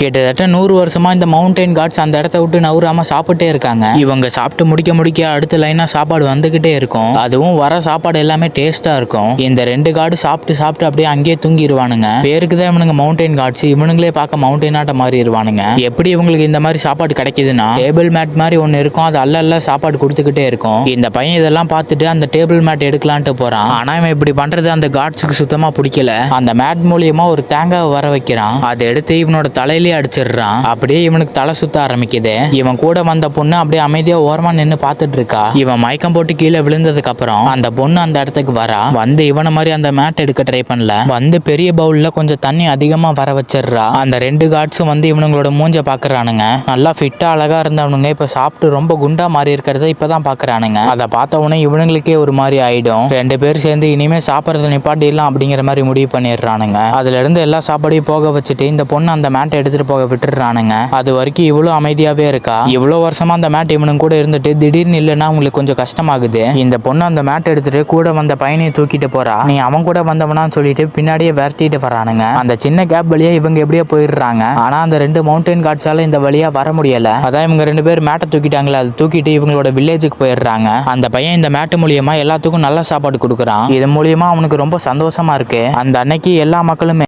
கிட்டத்தட்ட நூறு வருஷமா இந்த மவுண்டைன் காட்ஸ் அந்த இடத்த விட்டு நவுறாம சாப்பிட்டே இருக்காங்க. இவங்க சாப்பிட்டு முடிக்க முடிக்க அடுத்த லைனா சாப்பாடு வந்துகிட்டே இருக்கும். அதுவும் வர சாப்பாடு எல்லாமே டேஸ்டா இருக்கும். இந்த ரெண்டு காடு சாப்பிட்டு சாப்பிட்டு அப்படியே அங்கேயே தூங்கிடுவானுங்க பேருக்கு தான் இவனுங்க மவுண்டைன் காட்ஸ் இவனுங்களே பார்க்க மவுண்டைன் ஆட்ட மாதிரி இருவானுங்க. எப்படி இவங்களுக்கு இந்த மாதிரி சாப்பாடு கிடைக்குதுன்னா டேபிள் மேட் மாதிரி ஒன்று இருக்கும். அது அல்ல அல்ல சாப்பாடு கொடுத்துக்கிட்டே இருக்கும். இந்த பையன் இதெல்லாம் பார்த்துட்டு அந்த டேபிள் மேட் எடுக்கலான்ட்டு போறான். ஆனா இவன் இப்படி பண்றது அந்த காட்ஸுக்கு சுத்தமா பிடிக்கல. அந்த மேட் மூலியமா ஒரு தேங்காவை வர வைக்கிறான். அதை எடுத்து இவனோட தலையில அடிச்சிடுறான். அப்படியே இவனுக்கு தலை சுத்த ஆரம்பிக்குது. இவன் கூட வந்த பொண்ணு அப்படியே அமைதியா ஓரமா நின்னு பாத்துட்டு இருக்கா இவன் மயக்கம் போட்டு கீழே விழுந்ததுக்கு அப்புறம் அந்த பொண்ணு அந்த இடத்துக்கு வரா. வந்து இவன மாதிரி அந்த மேட் எடுக்க ட்ரை பண்ணல. வந்து பெரிய பவுல்ல கொஞ்சம் தண்ணி அதிகமா வர வச்சிடுறா. அந்த ரெண்டு காட்ஸும் வந்து இவனுங்களோட மூஞ்ச பாக்குறானுங்க. நல்லா ஃபிட்டா அழகா இருந்தவனுங்க. இப்ப சாப்பிட்டு ரொம்ப குண்டா மாறி இருக்கிறத இப்பதான் பாக்குறானுங்க. அதை பார்த்த உடனே இவனுங்களுக்கே ஒரு மாதிரி ஆயிடும். ரெண்டு பேரும் சேர்ந்து இனிமே சாப்பிட்றத நிப்பாட்டிடலாம் அப்படிங்கிற மாதிரி முடிவு பண்ணிடுறானுங்க. அதுல இருந்து எல்லா சாப்பாடையும் போக வச்சுட்டு இந்த பொண்ணு அந்த மேட்டை எடுத்து எடுத்துட்டு போக விட்டுடுறானுங்க. அது வரைக்கும் இவ்வளோ அமைதியாவே இருக்கா? இவ்வளோ வருஷமா அந்த மேட் இவனும் கூட இருந்துட்டு திடீர்னு இல்லைன்னா உங்களுக்கு கொஞ்சம் கஷ்டமாகுது. இந்த பொண்ணு அந்த மேட் எடுத்துட்டு கூட வந்த பையனையும் தூக்கிட்டு போறா. நீ அவன் கூட வந்தவனான்னு சொல்லிட்டு பின்னாடியே விரட்டிட்டு வரானுங்க அந்த சின்ன கேப் வழியா இவங்க எப்படியோ போயிடுறாங்க. ஆனா அந்த ரெண்டு மவுண்டைன் காட்ஸால இந்த வழியா வர முடியல. அதான் இவங்க ரெண்டு பேர் மேட்டை தூக்கிட்டாங்களே அது தூக்கிட்டு இவங்களோட வில்லேஜுக்கு போயிடுறாங்க. அந்த பையன் இந்த மேட்டு மூலியமா எல்லாத்துக்கும் நல்ல சாப்பாடு கொடுக்குறான். இது மூலியமா அவனுக்கு ரொம்ப சந்தோஷமா இருக்கு. அந்த அன்னைக்கு எல்லா மக்களுமே